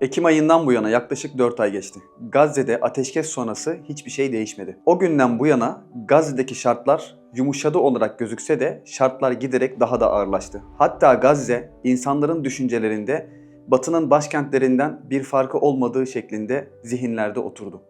Ekim ayından bu yana yaklaşık 4 ay geçti. Gazze'de ateşkes sonrası hiçbir şey değişmedi. O günden bu yana Gazze'deki şartlar yumuşadı olarak gözükse de şartlar giderek daha da ağırlaştı. Hatta Gazze insanların düşüncelerinde Batı'nın başkentlerinden bir farkı olmadığı şeklinde zihinlerde oturdu.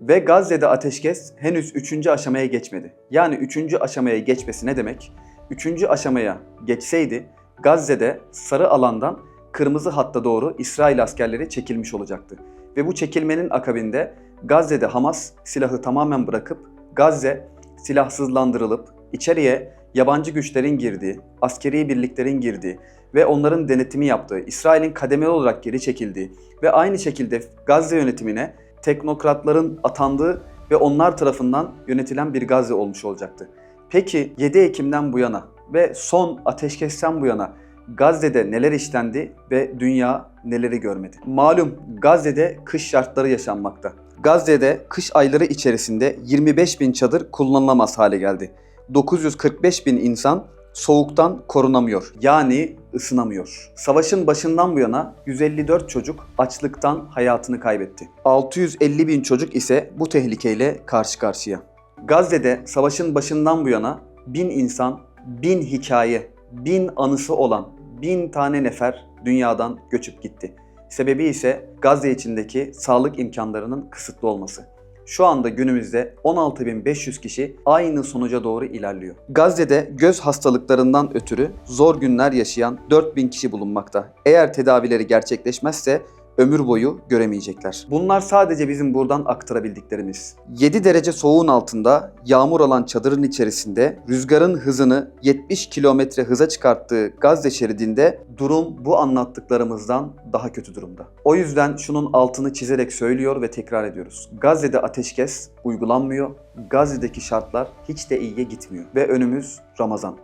Ve Gazze'de ateşkes henüz 3. aşamaya geçmedi. Yani 3. aşamaya geçmesi ne demek? 3. aşamaya geçseydi Gazze'de sarı alandan kırmızı hatta doğru İsrail askerleri çekilmiş olacaktı. Ve bu çekilmenin akabinde Gazze'de Hamas silahı tamamen bırakıp Gazze silahsızlandırılıp içeriye yabancı güçlerin girdiği, askeri birliklerin girdiği ve onların denetimi yaptığı, İsrail'in kademeli olarak geri çekildiği ve aynı şekilde Gazze yönetimine teknokratların atandığı ve onlar tarafından yönetilen bir Gazze olmuş olacaktı. Peki 7 Ekim'den bu yana ve son ateşkesten bu yana Gazze'de neler işlendi ve dünya neleri görmedi? Malum Gazze'de kış şartları yaşanmakta. Gazze'de kış ayları içerisinde 25 bin çadır kullanılamaz hale geldi. 945 bin insan soğuktan korunamıyor. Yani ısınamıyor. Savaşın başından bu yana 154 çocuk açlıktan hayatını kaybetti. 650 bin çocuk ise bu tehlikeyle karşı karşıya. Gazze'de savaşın başından bu yana bin insan, bin hikaye, bin anısı olan bin tane nefer dünyadan göçüp gitti. Sebebi ise Gazze içindeki sağlık imkanlarının kısıtlı olması. Şu anda günümüzde 16.500 kişi aynı sonuca doğru ilerliyor. Gazze'de göz hastalıklarından ötürü zor günler yaşayan 4000 kişi bulunmakta. Eğer tedavileri gerçekleşmezse ömür boyu göremeyecekler. Bunlar sadece bizim buradan aktarabildiklerimiz. 7 derece soğuğun altında yağmur alan çadırın içerisinde rüzgarın hızını 70 kilometre hıza çıkarttığı Gazze şeridinde durum bu anlattıklarımızdan daha kötü durumda. O yüzden şunun altını çizerek söylüyor ve tekrar ediyoruz. Gazze'de ateşkes uygulanmıyor. Gazze'deki şartlar hiç de iyiye gitmiyor ve önümüz Ramazan.